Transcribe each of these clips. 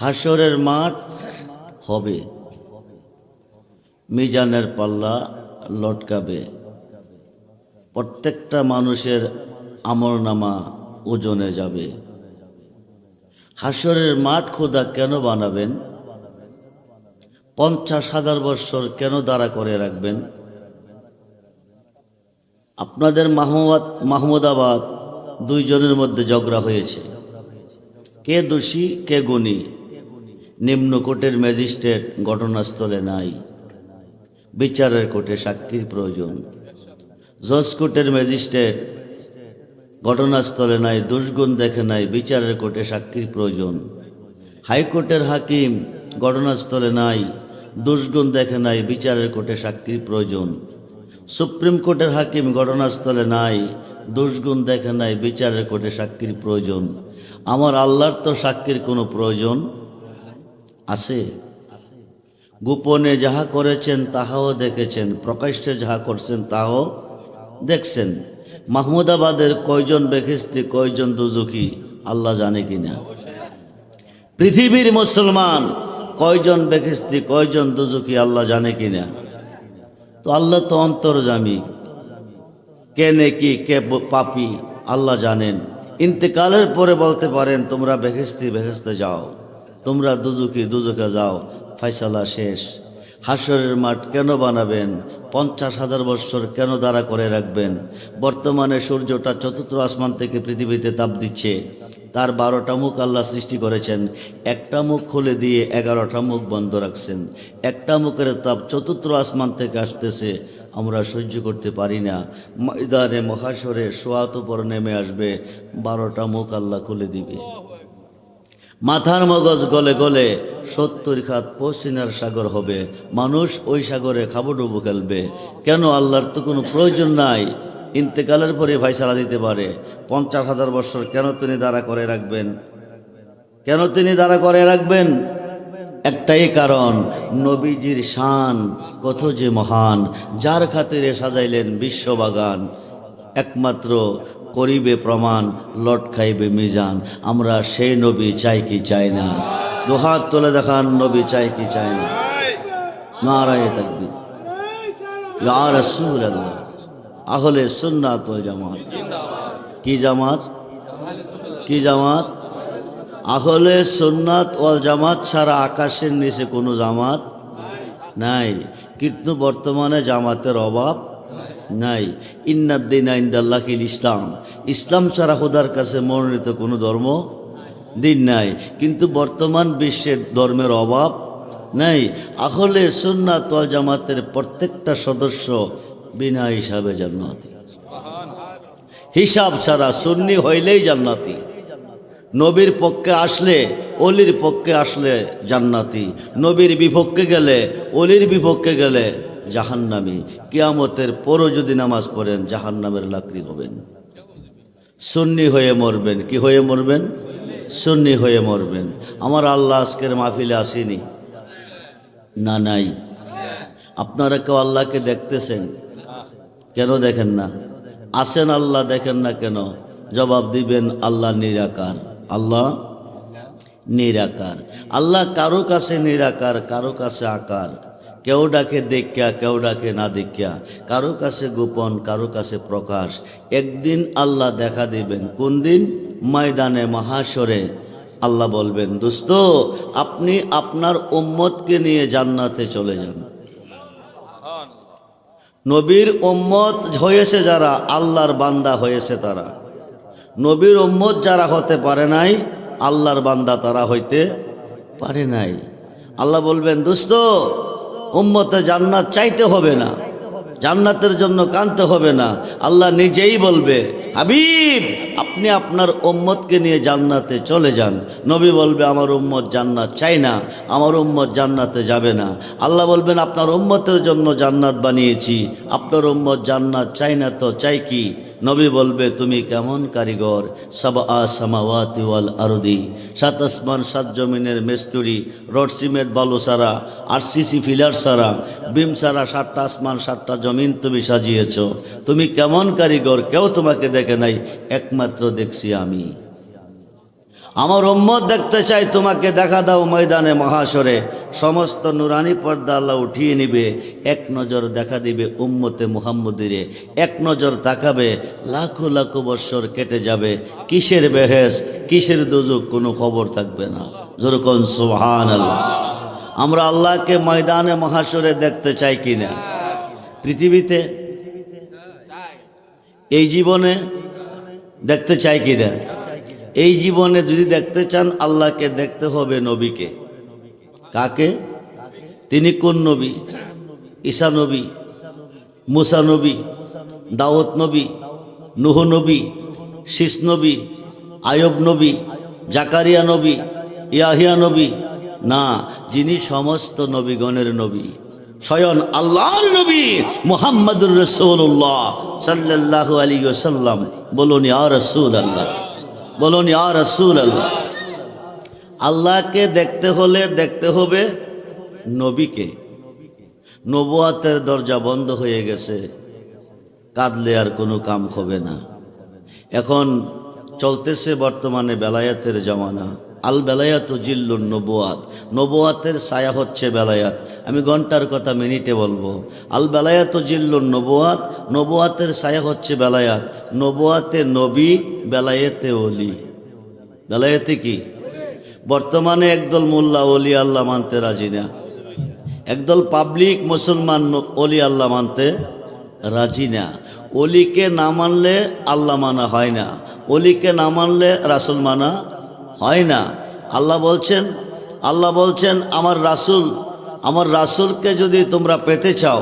হাসরের মাঠ হবে। মিজানের পাল্লা লটকাবে। প্রত্যেকটা মানুষের আমরনামা ওজনে যাবে। হাসরের মাঠ খোদা কেন বানাবেন? পঞ্চাশ হাজার বৎসর কেন দাঁড়া করে রাখবেন? আপনাদের মাহমুদ মাহমুদাবাদ দুইজনের মধ্যে ঝগড়া হয়েছে। কে দোষী, কে গুণী? নিম্ন কোর্টের ম্যাজিস্ট্রেট ঘটনাস্থলে নাই। বিচারের কোর্টে সাক্ষীর প্রয়োজন। জজ কোর্টের ম্যাজিস্ট্রেট ঘটনাস্থলে নাই, দুষ্গুণ দেখে নাই, বিচারের কোর্টে সাক্ষীর প্রয়োজন। হাইকোর্টের হাকিম ঘটনাস্থলে নাই, দুষ্গুণ দেখে নাই, বিচারের কোর্টে সাক্ষীর প্রয়োজন। সুপ্রিম কোর্টের হাকিম ঘটনাস্থলে নাই, দুষ্গুণ দেখে নাই, বিচারের কোর্টে সাক্ষীর প্রয়োজন। আমার আল্লাহর তো সাক্ষীর কোনো প্রয়োজন? আছে গোপনে যাহা করেছেন, তাহাও দেখেছেন। প্রকাশ্যে যাহা করছেন, তাহাও দেখছেন। মাহমুদাবাদের কয়জন বেখিস্তি, কয়জন দুজুকি আল্লাহ জানে কিনা। পৃথিবীর মুসলমান কয়জন বেখিস্তি, কয়জন দুজুকি আল্লাহ জানে কিনা। তো আল্লাহ তো অন্তর্জামী। কে নেকি কে পাপি, আল্লাহ জানেন। ইন্তেকালের পরে বলতে পারেন, তোমরা বেহেস্তি বেহেস্তে যাও। তোমরা দুজুকি দুজুকে যাও ফাইসালা শেষ। হাসরের মাঠ কেন বানাবেন? পঞ্চাশ হাজার বৎসর কেন দাঁড়া করে রাখবেন? বর্তমানে সূর্যটা চতুর্থ আসমান থেকে পৃথিবীতে তাপ দিচ্ছে। তার বারোটা মুখ আল্লাহ সৃষ্টি করেছেন। একটা মুখ খুলে দিয়ে এগারোটা মুখ বন্ধ রাখছেন। একটা মুখের তাপ চতুর্থ আসমান থেকে আসতেছে। আমরা সহ্য করতে পারি না। ময়দানে মহাসরে সোয়াত উপর নেমে আসবে। বারোটা মুখ আল্লাহ খুলে দিবে। মাথার মগজ গলে গলে সত্তর খাত পশ্চিনার সাগর হবে। মানুষ ওই সাগরে খাবডুবু খেলবে। কেন আল্লাহর তো কোনো প্রয়োজন নাই? ইন্তেকালের পরে ফাইসালা দিতে পারে। পঞ্চাশ হাজার বছর কেন তিনি দাঁড়া করে রাখবেন? কেন তিনি দাঁড়া করে রাখবেন? একটাই কারণ, নবীজির শান কত যে মহান, যার খাতিরে সাজাইলেন বিশ্ববাগান একমাত্র করিবে প্রমাণ, লট খাইবে মিজান। আমরা সেই নবী চাই কি চাই না। দুহাত তুলে দেখান, নবী চাই কি চাই না। নারায় ইয়া রাসূলুল্লাহ। আহলে সুন্নাত ওয়াল জামাত। কি জামাত? কি জামাত? আহলে সুন্নাত ওয়াল জামাত ছাড়া আকাশের নিচে কোনো জামাত নাই। কিন্তু বর্তমানে জামাতের অভাব নাই। ইন্নাদ্দিন ইন্দাল্লাহিল ইসলাম। ইসলাম ছাড়া খোদার কাছে মনোনীত কোনো ধর্ম দিন নাই। কিন্তু বর্তমান বিশ্বের ধর্মের অভাব নাই। আহলে সুন্নাত জামাতের প্রত্যেকটা সদস্য বিনা হিসাবে জান্নাতি। হিসাব ছাড়া সুন্নি হইলেই জান্নাতি। নবীর পক্ষে আসলে, অলির পক্ষে আসলে জান্নাতি। নবীর বিপক্ষে গেলে, অলির বিপক্ষে গেলে জাহান্নামি কেয়ামতের পরও যদি নামাজ পড়েন, জাহান্নামের লাকড়ি হবেন। সুন্নি হয়ে মরবেন। কি হয়ে মরবেন? সুন্নি হয়ে মরবেন। আমার আল্লাহ আজকের মাহফিলে আসেনি। না, নাই। আপনারা কেউ আল্লাহকে দেখতেছেন? কেন দেখেন না? আসেন আল্লাহ, দেখেন না কেন? জবাব দিবেন, আল্লাহ নিরাকার। আল্লাহ নিরাকার। আল্লাহ কারও কাছে নিরাকার, কারও কাছে আকার। কেউ ডাকে দেখিয়া কেউ ডাকে না দেখিয়া কারও কাছে গোপন, কারও কাছে প্রকাশ। একদিন আল্লাহ দেখা দিবেন। কোন দিন? ময়দানে মহাসরে আল্লাহ বলবেন, দোস্ত, আপনি আপনার উম্মতকে নিয়ে জান্নাতে চলে যান। নবীর উম্মত হয়েছে যারা, আল্লাহর বান্দা হয়েছে তারা। নবীর উম্মত যারা হতে পারে নাই, আল্লাহর বান্দা তারা হইতে পারে নাই। আল্লাহ বলবেন, দোস্ত উম্মতে জান্নাত চাইতে হবে না। জান্নাতের জন্য কানতে হবে না। আল্লাহ নিজেই বলবে হাবিব আপনি আপনার উম্মতকে নিয়ে জান্নাতে চলে যান। নবী বলবে, আমার উম্মত জান্নাত চাই না, আমার উম্মত জান্নাতে যাবে না। আল্লাহ বলবেন, আপনার উম্মতের জন্য জান্নাত বানিয়েছি, আপনার উম্মত জান্নাত চাই না তো চাই কি? নবী বলবে, তুমি কেমন কারিগর? সাবা সামাওয়াতি আরদি, সাত আসমান, সাত জমিনের মেস্তুরি, রড সিমেন্ট, বালু সারা আর সিসি ফিলার সারা, বিম সারা, সাতটা আসমান, সাতটা জমিন তুমি সাজিয়েছ। তুমি কেমন কারিগর? কেউ তোমাকে দেখে নাই। একমাত্র দেখছি আমি। আমার উম্মত দেখতে চাই তোমাকে দেখা দাও ময়দানে মহাসরে সমস্ত নুরানি পর্দা আল্লাহ উঠিয়ে নিবে, এক নজর দেখা দিবে উম্মতে মুহাম্মদিরে। এক নজর তাকাবে, লাখো লাখো বৎসর কেটে যাবে। কিসের বেহেস কিসের দুজুক কোনো খবর থাকবে না। যেরকম সুবহান আল্লাহ আমরা আল্লাহকে ময়দানে মহাসরে দেখতে চাই কিনা? পৃথিবীতে? এই জীবনে দেখতে চাই কি কিনা এই জীবনে যদি দেখতে চান, আল্লাহকে দেখতে হবে নবীকে। কাকে? তিনি কোন নবী? ঈশা নবী, মুসা নবী দাওয়াত নবী, নুহ নবী শীষ নবী, আয়ব নবী, জাকারিয়া নবী, ইয়াহিয়া নবী। না, যিনি সমস্ত নবীগণের নবী। স্বয়ং আল্লাহর নবী মুহাম্মদুর রসুল্লাহ সাল্লাল্লাহু আলী সাল্লাম বলুন, ইয়া রসুল আল্লাহ বলুন, ইয়া রসুল আল্লাহ আল্লাহকে দেখতে হলে দেখতে হবে নবীকে। নবুয়াতের দরজা বন্ধ হয়ে গেছে। কাঁদলে আর কোনো কাম হবে না। এখন চলতেছে বর্তমানে বেলায়াতের জমানা। আল বেলায়াত জিল্লুন নবুয়াত। নবুয়াতের ছায়া হচ্ছে বেলায়াত। আমি ঘণ্টার কথা মিনিটে বলব। আল বেলায়াত জিল্লুন নবুয়াত, নবুয়াতের ছায়া হচ্ছে বেলায়াত। নবুয়াতে নবী, বেলায়েতে অলি বেলায়েতে কি? বর্তমানে একদল মোল্লা অলি আল্লাহ মানতে রাজি না। একদল পাবলিক মুসলমান অলি আল্লাহ মানতে রাজি না। অলিকে না মানলে আল্লাহ মানা হয় না। অলিকে না মানলে রাসুল মানা হয় না। আল্লাহ বলছেন আল্লাহ বলছেন, আমার রাসুল, আমার রাসুলকে যদি তোমরা পেতে চাও,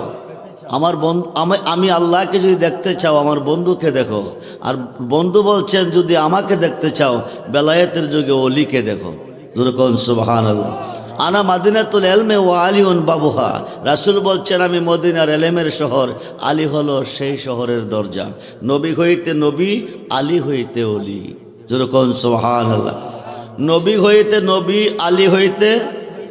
আমার বন্ধু, আমি আমি আল্লাহকে যদি দেখতে চাও, আমার বন্ধুকে দেখো। আর বন্ধু বলছেন, যদি আমাকে দেখতে চাও, বেলায়েতের যুগে অলিকে দেখো। যেরকম সুবাহান আল্লাহ আনা মাদিনাতুল এলমে ও বাবুহা। রাসুল বলছেন, আমি মদিনার এলেমের শহর, আলী হলো সেই শহরের দরজা। নবী হইতে নবী, আলী হইতে অলি যেরকম সোহান আল্লাহ নবী হইতে নবী, আলী হইতে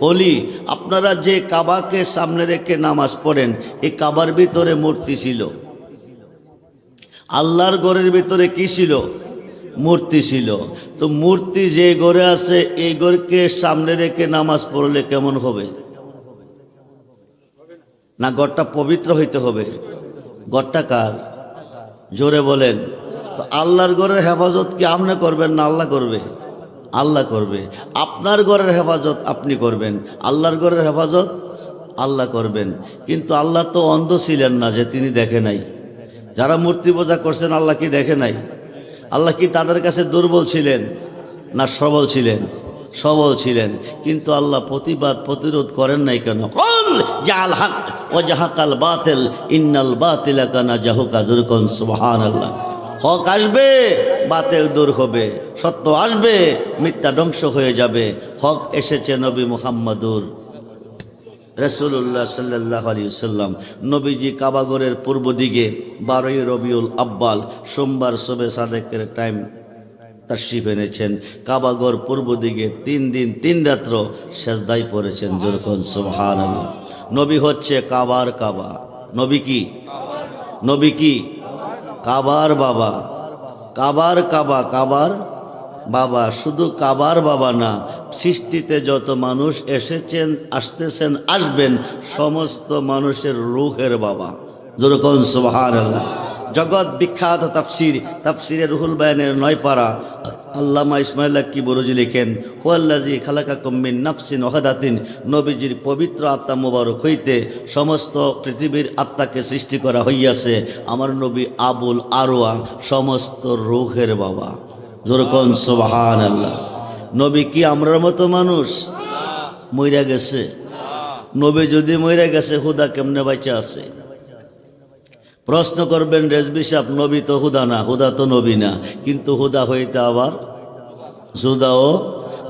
অলি। আপনারা যে কাবাকে সামনে রেখে নামাজ পড়েন এই কাবার ভিতরে মূর্তি ছিল। আল্লাহর ঘরের ভিতরে কি ছিল? মূর্তি ছিল। তো মূর্তি যে ঘরে আছে, এই ঘরকে সামনে রেখে নামাজ পড়লে কেমন হবে? না, ঘরটা পবিত্র হইতে হবে। ঘরটা কার? জোরে বলেন। তো আল্লাহর ঘরের হেফাজত কি আপনি করবেন না আল্লাহ করবে? আল্লাহ করবে। আপনার ঘরের হেফাজত আপনি করবেন। আল্লাহর ঘরের হেফাজত আল্লাহ করবেন। কিন্তু আল্লাহ তো অন্ধ ছিলেন না যে তিনি দেখে নাই। যারা মূর্তি পূজা করছেন, আল্লাহ কি দেখে নাই? আল্লাহ কি তাদের কাছে দুর্বল ছিলেন না সবল ছিলেন? সবল ছিলেন। কিন্তু আল্লাহ প্রতিবাদ, প্রতিরোধ করেন নাই কেন? ও জাহাকাল বাতিল, ইন্নাল বাতিলা কানা জাহুকা জুরকন সুবহান আল্লাহ হক আসবে বাতিল দূর হবে। সত্য আসবে মিথ্যা ধ্বংস হয়ে যাবে। হক এসেছে নবী মুহাম্মাদুর রসুল্লাহ সাল্লাহ আলী সাল্লাম নবীজি কাবাগরের পূর্ব দিকে বারোই রবিউল আব্বাল সোমবার সবে সাদেকের টাইম তাশিফ এনেছেন। কাবাগর পূর্ব দিকে তিন দিন তিন রাত্র সেজদাই পড়েছেন যেরকম সুবহান নবী হচ্ছে কাবার কাবা। নবী কি? নবী কি? কাবার বাবা। কাবার কাবা, কাবার বাবা। শুধু কাবার বাবা না, সৃষ্টিতে যত মানুষ এসেছেন, আসতেছেন, আসবেন, সমস্ত মানুষের রুখের বাবা। যেরকম সুহার আল্লাহ জগৎ বিখ্যাত তাফসির, তাফসিরে রুহুল বায়ানের নয় পারা আল্লামা ইসমাইল্লা কি বরুজি লিখেন হুয়াল্লাজি খালাকা কম্মিন নাফসিন ওহাদাতিন নবীজির পবিত্র আত্মা মোবারক হইতে সমস্ত পৃথিবীর আত্মাকে সৃষ্টি করা হইয়াছে। আমার নবী আবুল আরোয়া সমস্ত রুহের বাবা। যেরকম সোবাহান আল্লাহ নবী কি আমরার মতো মানুষ? মইরা গেছে। নবী যদি মইরা গেছে, হুদা কেমনে বাইচা আছে? প্রশ্ন করবেন, রেজবি সাহেব, নবী তো হুদা না, হুদা তো নবী না। কিন্তু হুদা হইতে আবার জুদা ও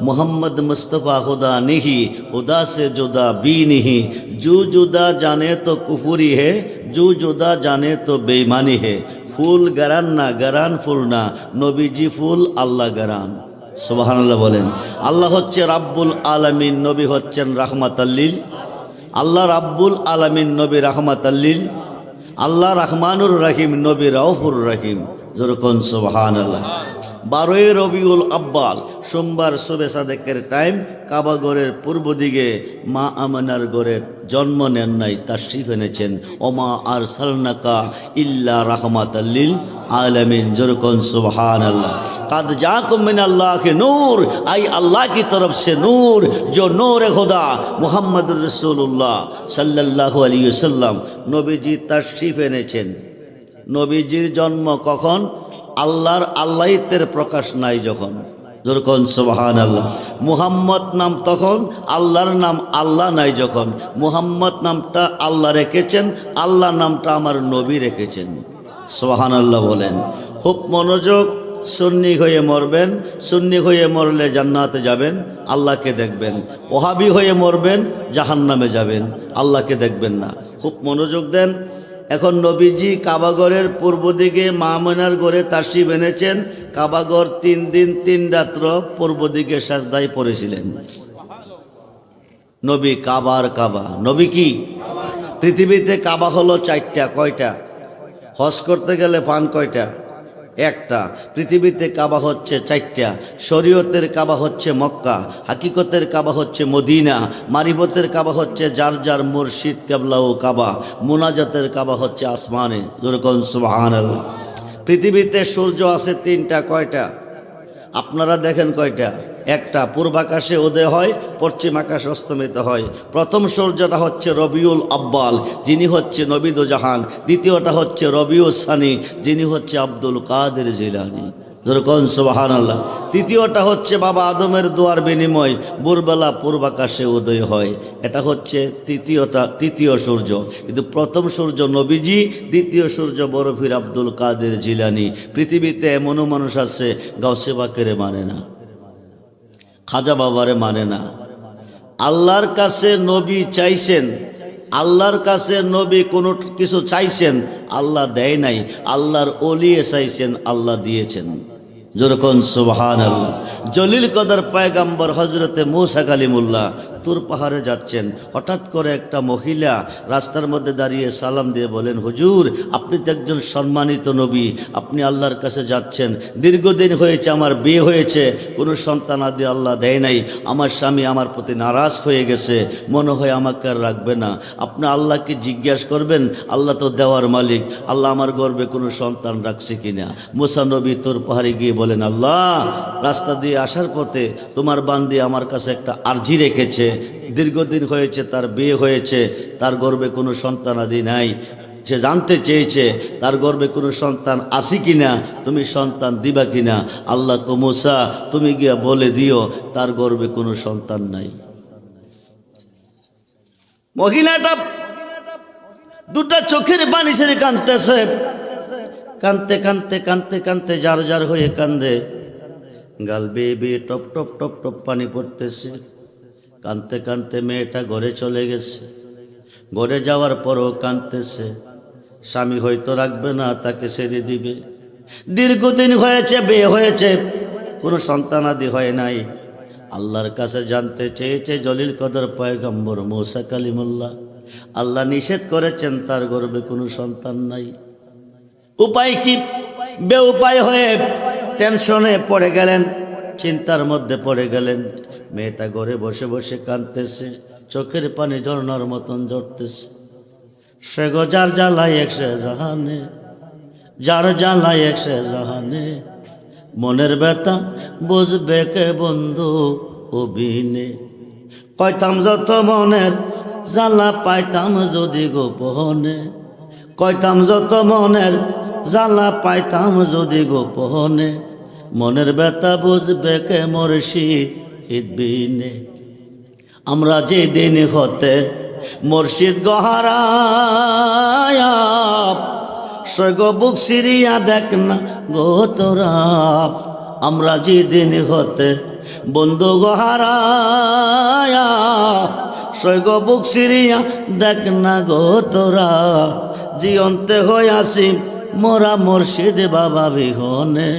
মোহাম্মদ মুস্তফা হুদা নিহি, হুদা সে জুদা বি নিহি। জু জুদা জানে তো কুফুরি হে, জু জুদা জানে তো বেইমানি হে। ফুল গারান না, গারান ফুল না, নবীজি ফুল, আল্লাহ গারান। সুবহানাল্লাহ বলেন, আল্লাহ হচ্ছে রাব্বুল আলামিন, নবী হচ্ছেন রাহমাতাল্লিল আল্লাহ রাব্বুল আলামিন, নবী রাহমাতাল্লিল আল্লাহ রহমানুর রহিম নবী রাউফুর রহিম। যেরকম সোহান আল্লাহ বারোই রবিউল আব্বাল, সোমবার শোভে সাদেকের টাইম কাবাগরের পূর্ব দিকে মা আমানার গড়ের জন্ম নেন নাই, তাশরিফ এনেছেন। ওমা আর সালনাকা ইল্লা রহমাত আল্লিল আলমিন জরকন সুবহান আল্লাহ কাদ যা cumin Allah K Noor, I আল্লাহ কি তরফ সে নূর জো নূর খোদা মোহাম্মদ রসুল্লাহ সাল্লাহ আলী সাল্লাম নবীজি তাশরিফ এনেছেন। নবীজির জন্ম কখন? আল্লাহর আল্লাহিত্বের প্রকাশ নাই যখন। যেরকম সোহান আল্লাহ মুহাম্মদ নাম তখন আল্লাহর নাম আল্লাহ নাই যখন। মুহাম্মদ নামটা আল্লাহ রেখেছেন, আল্লাহ নামটা আমার নবী রেখেছেন। সোহান আল্লাহ বলেন, খুব মনোযোগ, সুন্নি হয়ে মরবেন, সুন্নি হয়ে মরলে জান্নাতে যাবেন, আল্লাহকে দেখবেন। ওহাবি হয়ে মরবেন, জাহান্নামে যাবেন, আল্লাহকে দেখবেন না। খুব মনোযোগ দেন এখন নবীজি কাবাগরের পূর্ব দিকে মামনার গড়ে তাসি এনেছেন কাবাগর তিন দিন, তিন রাত্র পূর্ব দিকে সাজদায় পড়েছিলেন। নবী কাবার কাবা। নবী কি? পৃথিবীতে কাবা হলো চারটা, কয়টা? হজ করতে গেলে পান কয়টা? একটা, পৃথিবীতে কাবা হচ্ছে চারটা, শরীয়তের কাবা হচ্ছে মক্কা, হাকিকতের কাবা হচ্ছে মদিনা, মারিবতের কাবা হচ্ছে যার যার মুর্শিদ কেবলা ও কাবা, মোনাজাতের কাবা হচ্ছে আসমানে। যেরকম সুবাহান পৃথিবীতে সূর্য আছে তিনটা, কয়টা? আপনারা দেখেন কয়টা? একটা পূর্বাকাশে উদয় হয়, পশ্চিম আকাশে অস্তমিত হয়। প্রথম সূর্যটা হচ্ছে রবিউল আব্বাল, যিনি হচ্ছে নবিদ জাহান। দ্বিতীয়টা হচ্ছে রবিউল সানি, যিনি হচ্ছে আব্দুল কাদের জিলানি। যেরকম সোবাহান আল্লাহ তৃতীয়টা হচ্ছে বাবা আদমের দোয়ার বিনিময়, ভোরবেলা পূর্বাকাশে উদয় হয়। এটা হচ্ছে তৃতীয়টা, তৃতীয় সূর্য। কিন্তু প্রথম সূর্য নবীজি, দ্বিতীয় সূর্য বরফির আব্দুল কাদের জিলানি। পৃথিবীতে এমনও মানুষ আছে, গাউসে বাকেরে মানে না। খাজা বাবারে মানে না। আল্লাহর কাছে নবী চাইছেন, আল্লাহর কাছে নবী কোনো কিছু চাইছেন, আল্লাহ দেয় নাই। আল্লাহর অলিয়ে চাইছেন, আল্লাহ দিয়েছেন। যেরকম সুবহান আল্লাহ জলিল কদার পায়গাম্বর হজরতে মৌসা কালিমুল্লাহ, তুর পাহাড়ে যাচ্ছেন। হঠাৎ করে একটা মহিলা রাস্তার মধ্যে দাঁড়িয়ে সালাম দিয়ে বলেন, হুজুর, আপনি তো একজন সম্মানিত নবী, আপনি আল্লাহর কাছে যাচ্ছেন। দীর্ঘদিন হয়েছে, আমার বিয়ে হয়েছে, কোনো সন্তান আদি আল্লাহ দেয় নাই। আমার স্বামী আমার প্রতি নারাজ হয়ে গেছে, মনে হয় আমাকে আর রাখবে না। আপনি আল্লাহকে জিজ্ঞাস করবেন, আল্লাহ তো দেওয়ার মালিক, আল্লাহ আমার গর্বে কোনো সন্তান রাখছে কিনা? মুসা নবী তোর পাহাড়ে গিয়ে বলেন, আল্লাহ, রাস্তা দিয়ে আসার পথে তোমার বান্দি আমার কাছে একটা আর্জি রেখেছে। দীর্ঘদিন হয়েছে, তার বিয়ে হয়েছে, তার গর্বে কোনো সন্তান আদি নাই। সে জানতে চেয়েছে, তার গর্বে কোনো সন্তান আসি কিনা, তুমি সন্তান দিবা কিনা? আল্লাহ কমুসা তুমি গিয়া বলে দিও, তার গর্বে কোনো সন্তান নাই। মহিলাটা দুটা চোখের পানি ছেড়ে কাঁদতেছে। কানতে কানতে কানতে কানতে যার যার হয়ে কান্দে। গাল বেয়ে বেয়ে টপ টপ টপ টপ পানি পড়তেছে। কানতে কানতে মেয়েটা ঘরে চলে গেছে। ঘরে যাওয়ার পরও কাঁদতেছে স্বামী হয়তো রাখবে না, তাকে ছেড়ে দিবে। দীর্ঘদিন হয়েছে, বিয়ে হয়েছে। কোনো সন্তানাদি হয় নাই। আল্লাহর কাছে জানতে চেয়েছে জলিল কদর পয়গম্বর মৌসা কালিমুল্লাহ। আল্লাহ নিষেধ করেছেন, তার গর্বে কোনো সন্তান নাই। উপায় কি? বে উপায় হয়ে টেনশনে পড়ে গেলেন, চিন্তার মধ্যে পড়ে গেলেন। মেয়েটা ঘরে বসে বসে কাঁদতেছে, চোখের পানি ঝর্ণার মতন ঝরতেছে। সে গো, যার জ্বালায় একশে জাহানে, যার জ্বালায় একশে জাহানে, মনের ব্যথা বুঝবে কে বন্ধু অভিনে। কয়তাম যত মনের জ্বালা পাইতাম যদি গোপনে কয়তাম যত মনের জ্বালা পাইতাম যদি গোপনে, মনের ব্যথা বুঝবে কে মরশি বিনে। আমরা যে দিন হতে মুর্শিদ গহারায়া সৈগ বুক সিরিয়া দেখ না গো তোরা। আমরা যে দিন হতে বন্ধু গহারায়া সৈগ বুক সিরিয়া দেখ না গো তোরা। জিয়ন্তে হয়ে আসি মোরা মুর্শিদ বাবা বিহনে।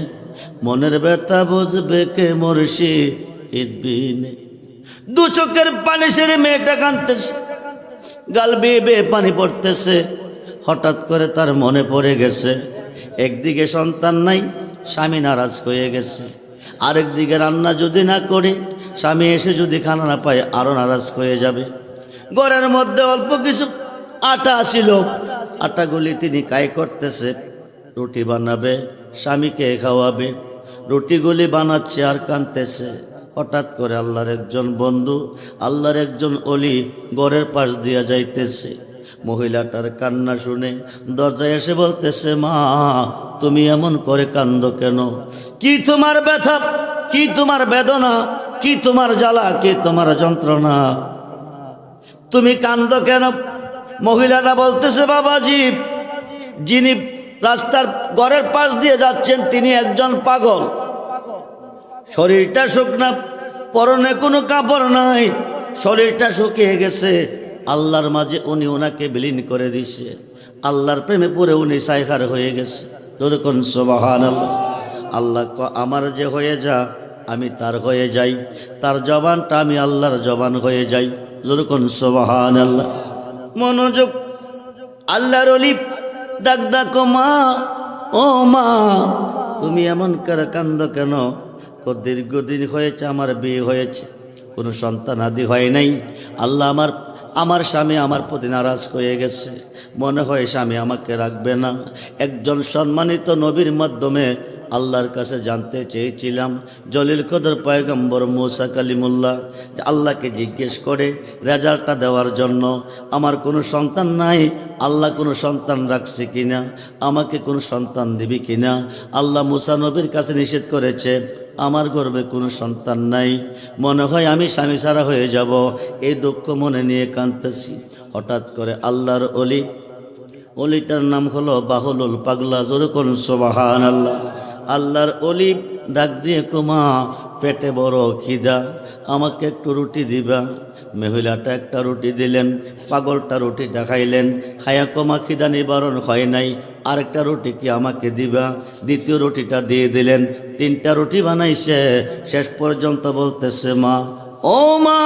মনের ব্যথা বুঝবে কে মুর্শিদ বিনে দু চোখের পানি সেরে মেয়েটা কাঁদতেছে, গাল বেয়ে বেয়ে পানি পড়তেছে। হঠাৎ করে তার মনে পড়ে গেছে, একদিকে সন্তান নাই, স্বামী নারাজ হয়ে গেছে। আরেক দিকে রান্না যদি না করে, স্বামী এসে যদি খানা না পায় আরও নারাজ হয়ে যাবে। ঘরের মধ্যে অল্প কিছু আটা ছিল আটাগুলি তিনি কাই করতেছে? রুটি বানাবে, স্বামীকে খাওয়াবে, রুটিগুলি বানাচ্ছে আর কানতেছে হঠাৎ করে আল্লাহর একজন বন্ধু, আল্লাহর একজন অলি ঘরের পাশ দিয়া যাইতেছে। মহিলাটার কান্না শুনে দরজায় এসে বলতেছে, মা, তুমি এমন করে কান্দ কেন? কি তোমার ব্যথা? কি তোমার বেদনা? কি তোমার জ্বালা? কি তোমার যন্ত্রণা? তুমি কান্দ কেন? মহিলাটা বলতেছে, বাবাজি, যিনি রাস্তার ঘরের পাশ দিয়ে যাচ্ছেন, তিনি একজন পাগল। শরীরটা শুকনা পরনে কোনো কাপড় নাই। শরীরটা শুকিয়ে গেছে। আল্লাহর মাঝে উনি ওনাকে বিলীন করে দিছে। আল্লাহর প্রেমে পড়ে উনি সাইখার হয়ে গেছে। যেরকম সোবাহান আল্লাহ আল্লাহ আমার যে হয়ে যা, আমি তার হয়ে যাই। তার জবানটা আমি আল্লাহর জবান হয়ে যাই। যেরকম সোবাহান আল্লাহ মনোযোগ। আল্লাহর অলি ডাক ডাকো মা, ও মা, তুমি এমন করে কান্দ কেন? দীর্ঘদিন হয়েছে, আমার বিয়ে হয়েছে, কোনো সন্তান আদি হয় নাই। আল্লাহ আমার আমার স্বামী আমার প্রতি নারাজ হয়ে গেছে। মনে হয় স্বামী আমাকে রাখবে না। একজন সম্মানিত নবীর মাধ্যমে আল্লাহর কাছে জানতে চেয়েছিলাম। জলিল কদর পয়গম্বর মৌসা কালিমুল্লাহ আল্লাহকে জিজ্ঞেস করে রেজাল্টটা দেওয়ার জন্য, আমার কোনো সন্তান নাই? আল্লাহ কোনো সন্তান রাখছে কিনা? আমাকে কোনো সন্তান দিবি কিনা? আল্লাহ মুসা নবীর কাছে নিষেধ করেছে, আমার গর্বে কোনো সন্তান নাই। মনে হয় আমি স্বামী সারা হয়ে যাব। এই দুঃখ মনে নিয়ে কাঁদতেছি। হঠাৎ করে আল্লাহর অলি, অলিটার নাম হলো বাহুলুল পাগলা জোরকন সোবাহান আল্লাহ আল্লাহর অলি ডাক দিয়ে, কুমা, পেটে বড় খিদা, আমাকে একটু রুটি দিবা। মহিলাটা একটা রুটি দিলেন, পাগলটা রুটিটা খাইলেন খায়া কমা, খিদা নিবারণ হয় নাই, আরেকটা রুটি কি আমাকে দিবা? দ্বিতীয় রুটিটা দিয়ে দিলেন, তিনটা রুটি বানাইছে, শেষ পর্যন্ত বলতেছে, মা, ও মা,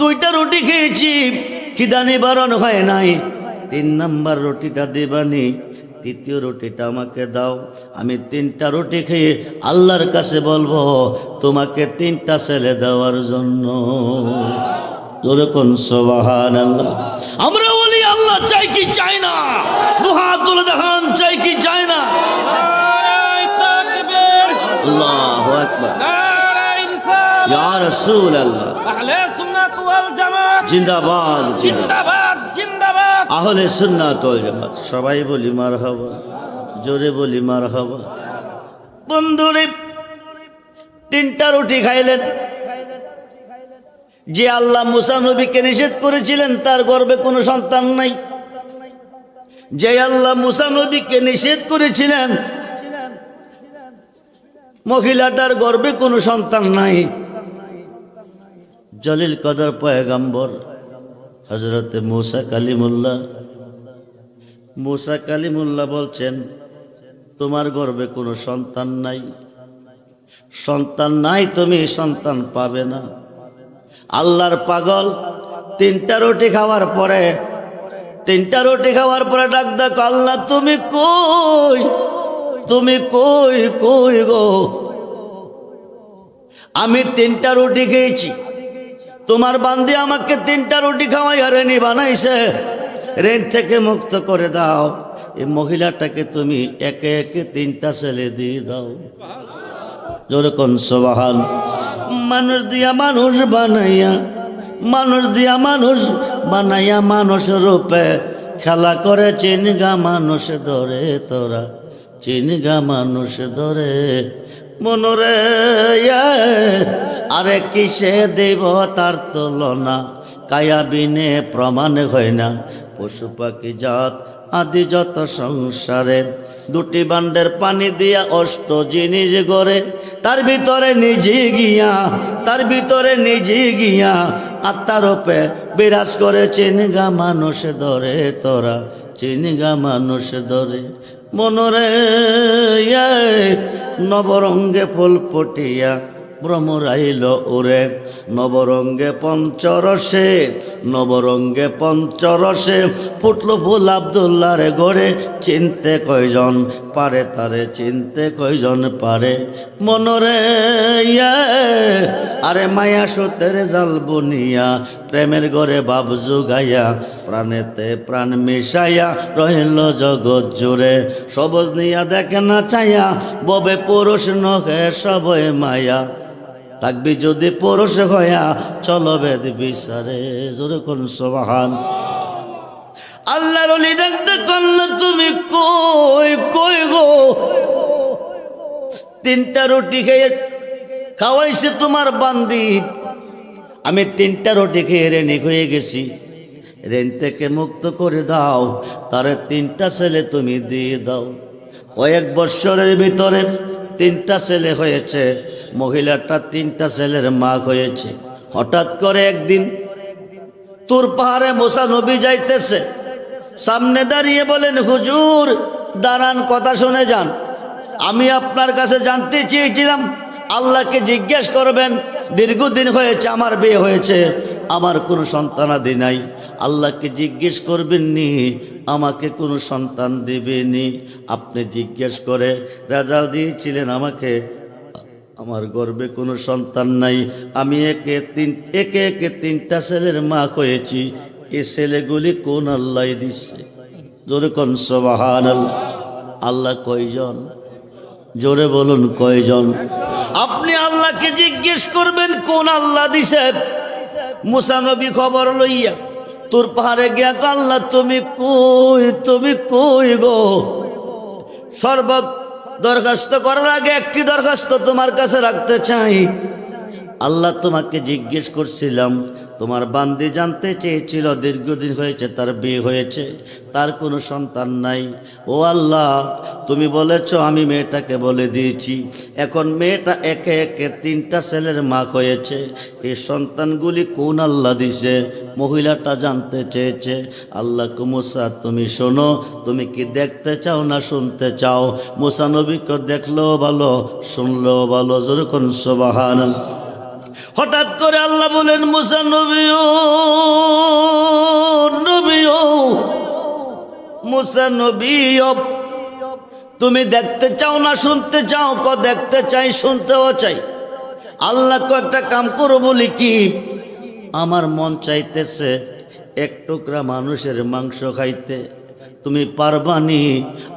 দুইটা রুটি খেয়েছি, খিদা নিবারণ হয় নাই। তিন নাম্বার রুটিটা দিবানি তৃতীয় রুটিটা আমাকে দাও। আমি তিনটা রুটি খেয়ে আল্লাহর কাছে বলব তোমাকে তিনটা ছেলে দেওয়ার জন্য। যেরকম সোবাহান আল্লাহ আমরা বলি আল্লাহ চাই কি চাই না? দুহাত তুলে দেখান চাই কি চাই না? আল্লাহ ইয়া রাসূল জিন্দাবাদ জিন্দাবাদ। আহলে সুন্নাত জামাত, সবাই বলি মারহাবা, জোরে বলি মারহাবা। বন্ধুরে, তিনটা রুটি খাইলেন। যে আল্লাহ মুসা নবীকে নিষেধ করেছিলেন, তার গর্বে কোনো সন্তান নাই। যে আল্লাহ মুসা নবীকে নিষেধ করেছিলেন, মহিলাটার গর্বে কোনো সন্তান নাই। জলিল কদর পয়গাম্বর হজরতে মুসা কালিমুল্লাহ। মুসা কালিমুল্লাহ বলছেন, তোমার গর্বে কোনো সন্তান নাই। সন্তান নাই তুমি, সন্তান পাবে না। আল্লাহর পাগল, তিনটা রুটি খাওয়ার পরে, তিনটা রুটি খাওয়ার পরে ডাক ডাক আল্লাহ, তুমি কই? তুমি কই কই গো? আমি তিনটা রুটি খেয়েছি। তোমার বান্দি আমাকে তিনটা রুটি খাওয়াই আর রেনি বানাইছে। রেন থেকে মুক্ত করে দাও। এই মহিলাটাকে তুমি একে একে তিনটা ছেলে দিয়ে দাও। যেরকম সবাহান। মানুষ দিয়া মানুষ বানাইয়া মানুষ দিয়া মানুষ বানাইয়া মানুষ রূপে। খেলা করে চিনগা মানুষ ধরে তোরা চিনগা মানুষ ধরে। মনরে ইয়ে, আরে কিসে দেব তার তুলনা? কায়া বিনে প্রমাণ হয় না। পশু পাখি জাত, আদি যত সংসারে। দুটি বান্ডের পানি দিয়া অষ্ট জিনিস গড়ে। তার ভিতরে নিজে গিয়া, তার ভিতরে নিজে গিয়া আত্মার রূপে বিরাজ করে চিনগা মানুষ ধরে তোরা চিনগা মানুষ ধরে। মনরে নবরঙ্গে ফুল পটিয়া ভ্রমরাইল ওরে নবরঙ্গে পঞ্চরসে নবরঙ্গে পঞ্চরসে ফুটল ফুল আবদুল্লার গড়ে চিনতে কয়জন পারে তারে চিনতে কয়জন পারে মনরে ইয়ে, আরে মায়া সতের জাল বনিয়া প্রেমের ঘরে বাপ জুগাইয়া প্রাণেতে প্রাণ মিশাইয়া রহিল জগৎ জুড়ে। সবজ নিয়া দেখে না চাইয়া ববে পুরুষ নখে সবই মায়া। থাকবি যদি পুরুষ হইয়া চলো বেদ বিচারে, জোরে কোন সবাহান। আল্লাহর অলি ডাকতে করলে তুমি কই কই গো? তিনটা রুটি খেয়ে খাওয়াইছে তোমার বান্দি। আমি তিনটা রুটি খেয়ে রেনিক হয়ে গেছি। রেন থেকে মুক্ত করে দাও, তারে তিনটা ছেলে তুমি দিয়ে দাও। কয়েক বৎসরের ভিতরে তিনটা ছেলে হয়েছে। মহিলাটা তিনটা ছেলের মা হয়েছে। হঠাৎ করে একদিন তোর পাহাড়ে মোসা নবী যাইতেছে। সামনে দাঁড়িয়ে বলেন, হুজুর, দাঁড়ান, কথা শুনে যান। আমি আপনার কাছে জানতে চেয়েছিলাম, আল্লাহকে জিজ্ঞেস করবেন, দীর্ঘদিন হয়েছে, আমার বিয়ে হয়েছে, আমার কোনো সন্তানাদি নাই। আল্লাহকে জিজ্ঞেস করবেন নি আমাকে কোনো সন্তান দেবেনি। আপনি জিজ্ঞেস করে রেজাল্ট দিয়েছিলেন আমাকে আমার গর্বে কোনো সন্তান নাই। আমি একে তিন একে একে তিনটা ছেলের মা হয়েছি। এ ছেলেগুলি কোন আল্লাহ দিচ্ছে জোরে কোন সবাহান আল্লাহ কয়জন? জোরে বলুন কয়জন? আপনি আল্লাহকে জিজ্ঞেস করবেন, কোন আল্লাহ দিছে? মুসানবী খবর লইয়া, তোর পাহাড়ে গিয়া আল্লাহ তুমি কই তুমি কই গো? সর্ব দরখাস্ত করার আগে একটি দরখাস্ত তোমার কাছে রাখতে চাই। আল্লাহ তোমাকে জিজ্ঞেস করছিলাম তোমার বান্দি জানতে চেয়েছিল, দীর্ঘদিন হয়েছে, তার বিয়ে হয়েছে, তার কোনো সন্তান নাই। ও আল্লাহ, তুমি বলেছ, আমি মেয়েটাকে বলে দিয়েছি। এখন মেয়েটা একে একে তিনটা ছেলের মা হয়েছে। এই সন্তানগুলি কোন আল্লাহ দিছে? মহিলাটা জানতে চেয়েছে, আল্লাহ কুমুসা তুমি শোনো, তুমি কি দেখতে চাও না শুনতে চাও? মুসা নবীকে দেখলেও ভালো শুনলেও ভালো যেরকম সবাহান হঠাৎ করে আল্লাহ বলেন, মুসা নবীও নবীও, মুসা নবীও, তুমি দেখতে চাও না, শুনতে চাও? ক, দেখতে চাই, শুনতেও চাই। আল্লাহ কয়েকটা কাম করো বলি কি, আমার মন চাইতেছে এক টুকরা মানুষের মাংস খাইতে। তুমি পারবানি?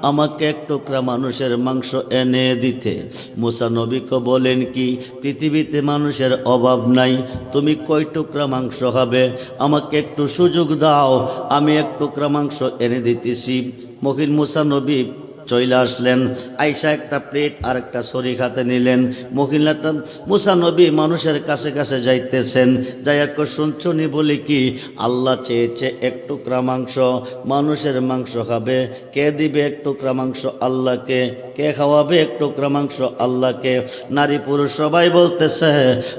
আমাকে এক টুকরা মানুষের মাংস এনে দিতে। মুসা নবীকে বলেন কি, পৃথিবীতে মানুষের অভাব নাই, তুমি কয় টুকরা মাংস হবে? আমাকে একটু সুযোগ দাও, আমি এক টুকরা মাংস এনে দিতেছি। মহিল মুসা নবী চলে আসলেন, আইসা একটা প্লেট আর একটা শরীর খাতে নিলেন। মহিলাটা, মুসা নবী মানুষের কাছে কাছে যাইতেছেন। যাই এক শুনছনি বলি কি, আল্লাহ চেয়েছে এক টুকরা মাংস, মানুষের মাংস খাবে। কে দিবে এক টুকরা মাংস আল্লাহকে? কে খাওয়াবে? এক টুকরা মাংস আল্লাহকে। নারী পুরুষ সবাই বলতেছে,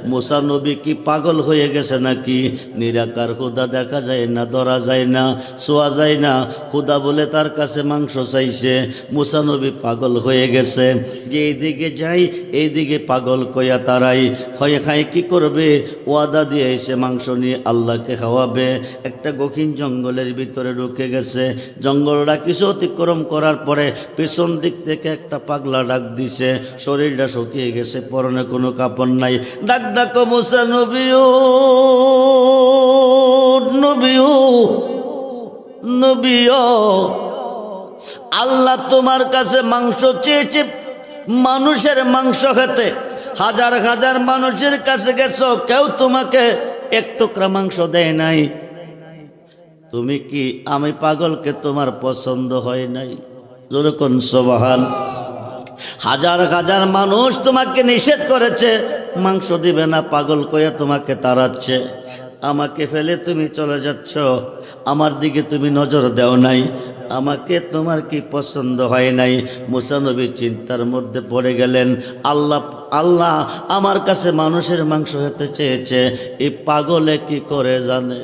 মুসা নবী কি পাগল হয়ে গেছে নাকি? নিরাকার খুদা দেখা যায় না, ধরা যায় না, শোয়া যায় না। খুদা বলে তার কাছে মাংস চাইছে। মুসা নবী পাগল হয়ে গেছে। যে এইদিকে যাই, এইদিকে পাগল কয়া তারাই। হয়ে খাই কি করবে? ওয়াদা দিয়ে এসে মাংস নিয়ে আল্লাহকে খাওয়াবে। একটা গখিন জঙ্গলের ভিতরে ঢুকে গেছে। জঙ্গলটা কিছু অতিক্রম করার পরে পেছন দিক থেকে একটা পাগলা ডাক দিছে, শরীরটা শুকিয়ে গেছে, পরনে কোনো কাপড় নাই। ডাক ডাকো মুসা নবীও নবীও নবীও। আল্লাহ তোমার কাছে মাংস চেয়েছে, মানুষের মাংস খেতে। হাজার হাজার মানুষের কাছে গেছো, কেউ তোমাকে এক টুকরা মাংস দেয় নাই। তুমি কি আমি পাগলকে তোমার পছন্দ হয় নাই? যেরকম সবাহান। হাজার হাজার মানুষ তোমাকে নিষেধ করেছে। মাংস দিবে না, পাগল কয়ে তোমাকে তাড়াচ্ছে। আমাকে ফেলে তুমি চলে যাচ্ছ। আমার দিকে তুমি নজর দেও নাই। আমাকে তোমার কি পছন্দ হয় নাই? মুসানবী চিন্তার মধ্যে পড়ে গেলেন, আল্লাহ আল্লাহ আমার কাছে মানুষের মাংস হতে চেয়েছে। এই পাগলে কি করে জানে?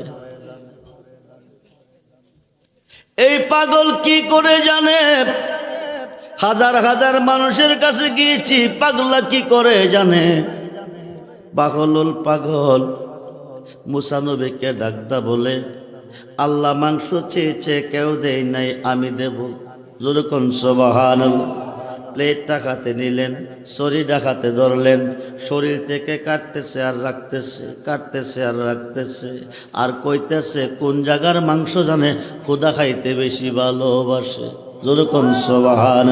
এই পাগল কি করে জানে? হাজার হাজার মানুষের কাছে গিয়েছি, পাগলা কি করে জানে? পাগলুল পাগল। মুসানবীকে ডাকদা বলে, আল্লাহ মাংস চেয়েছে কেউ দেয় নাই, আমি দেব। যেরকম সবাহান প্লেটটা খাতে নিলেন, শরীরটা খাতে ধরলেন, শরীর থেকে কাটতেছে আর রাখতেছে, কাটতেছে আর রাখতেছে। আর কইতেছে, কোন জায়গার মাংস জানে, খুদা খাইতে বেশি ভালোবাসে। যেরকম সবাহান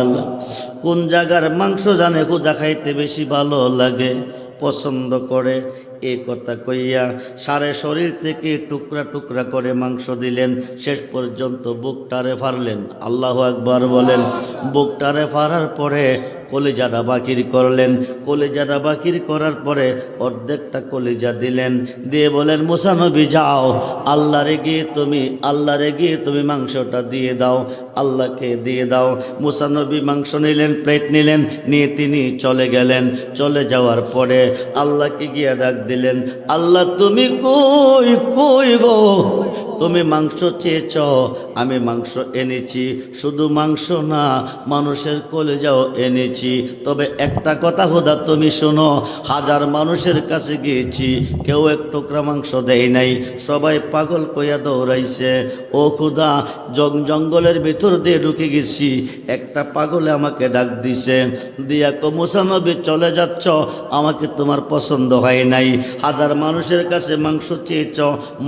কোন জায়গার মাংস জানে খুদা খাইতে বেশি ভালো লাগে? পছন্দ করে? এই কথা কইয়া সারে শরীর থেকে টুকরা টুকরা করে মাংস দিলেন। শেষ পর্যন্ত বুকটারে ফারলেন। আল্লাহ একবার বলেন, বুকটারে ফারার পরে কলিজাটা বাকির করলেন। কলিজাটা বাকির করার পরে অর্ধেকটা কলেজা দিলেন। দিয়ে বলেন মুসানবী যাও। আল্লাহরে গিয়ে তুমি আল্লাহরে গিয়ে তুমি মাংসটা দিয়ে দাও। আল্লাহকে দিয়ে দাও। মুসানবী মাংস নিলেন, প্লেট নিলেন, নিয়ে তিনি চলে গেলেন। চলে যাওয়ার পরে আল্লাহকে গিয়ে ডাক দিলেন, আল্লাহ, তুমি কই কই গো? তুমি মাংস চেয়েছ, আমি মাংস এনেছি। শুধু মাংস না, মানুষের কলেজাও এনেছি। তবে একটা কথা হোদা, তুমি শোনো, হাজার মানুষের কাছে গিয়েছি, কেউ এক টুকরা মাংস দেয় নাই, সবাই পাগল কইয়া দৌড়াইছে। ও খুদা জং জঙ্গলের ভিতর দিয়ে ঢুকে গেছি, একটা পাগলে আমাকে ডাক দিছে, দিয়া কমুসানবী চলে যাচ্ছ, আমাকে তোমার পছন্দ হয় নাই। হাজার মানুষের কাছে মাংস চেয়েছ,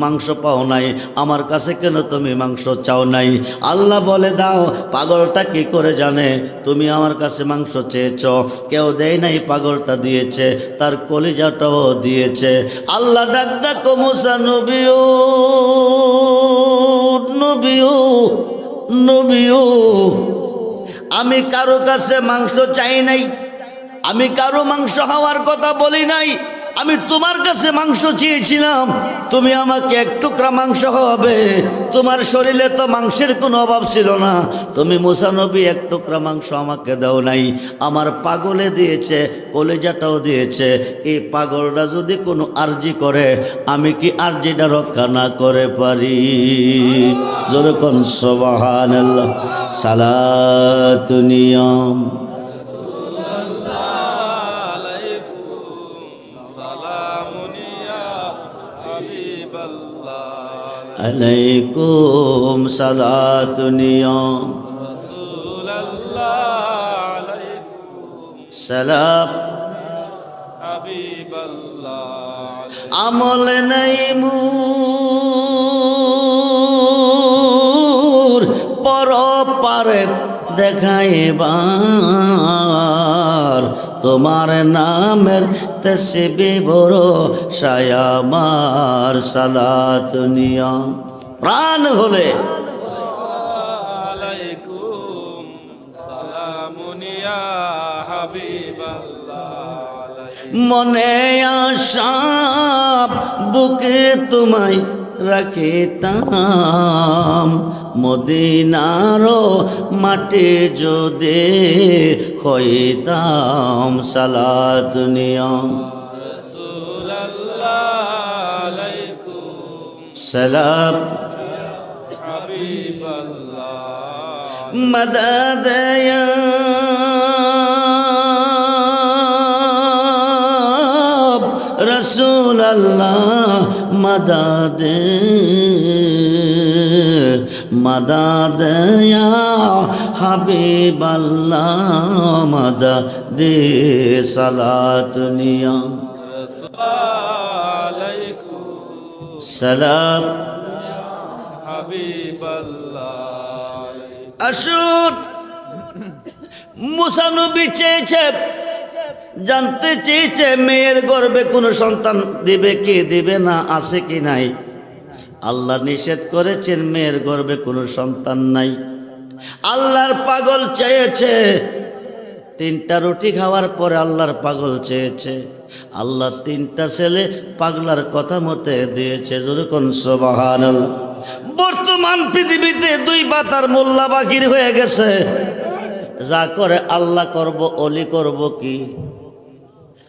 মাংস পাও নাই, আমার কাছে কেন তুমি মাংস চাও নাই? আল্লাহ বলে, দাও, পাগলটা কি করে জানে? তুমি আমার কাছে মাংস চেয়েছ। কেউ দেয় নাই পাগলটা দিয়েছে, তার কলিজাটাও দিয়েছে। আল্লাহ ডাক ডাকো মুসা, নবীও নবীও নবীও, আমি কারও কাছে মাংস চাই নাই, আমি কারও মাংস খাওয়ার কথা বলি নাই। আমি তোমার কাছে মাংস চেয়েছিলাম। তুমি আমাকে এক টুকরা মাংস খাওয়াবে। তোমার শরীরে তো মাংসের কোনো অভাব ছিল না। তুমি মুসানবী এক টুকরা মাংস আমাকে দাও নাই। আমার পাগলে দিয়েছে, কলেজাটাও দিয়েছে। এই পাগলটা যদি কোনো আর্জি করে, আমি কি আর্জিটা রক্ষা না করে পারি? যেরকম সবাহান সালাতুনিয়ম আলাইকুম সালাতুনিয়ম সালাম। আমল নাই মুর পর পারে দেখাইবার। তোমার নামের তসবি বড় সায়ামার সালাত নিয়ম প্রাণ হলে। মনে আসাব বুকে তোমায় রাখিতাম। মদিনারও মাটি যদি হইতাম সালা দুনিয়া সালাম। মদদয়া। রসুল আল্লাহ মদদ। মাদা দয়া মাদা দে সালাত। সালাম আসুন মুসানবী চেয়েছে, জানতে চেয়েছে, মেয়ের গর্বে কোনো সন্তান দিবে কে, দিবে না, আছে কি নাই? আল্লাহ নিষেধ করেছেন, মেয়ের গর্বে কোনো সন্তান নাই। আল্লাহর পাগল চেয়েছে। তিনটা রুটি খাওয়ার পরে আল্লাহর পাগল চেয়েছে। আল্লাহ তিনটা ছেলে পাগলার কথা মতে দিয়েছে। যেরকম সবাহান বর্তমান পৃথিবীতে দুই বাতার মোল্লা বাকির হয়ে গেছে। যা করে আল্লাহ করব, অলি করব কি?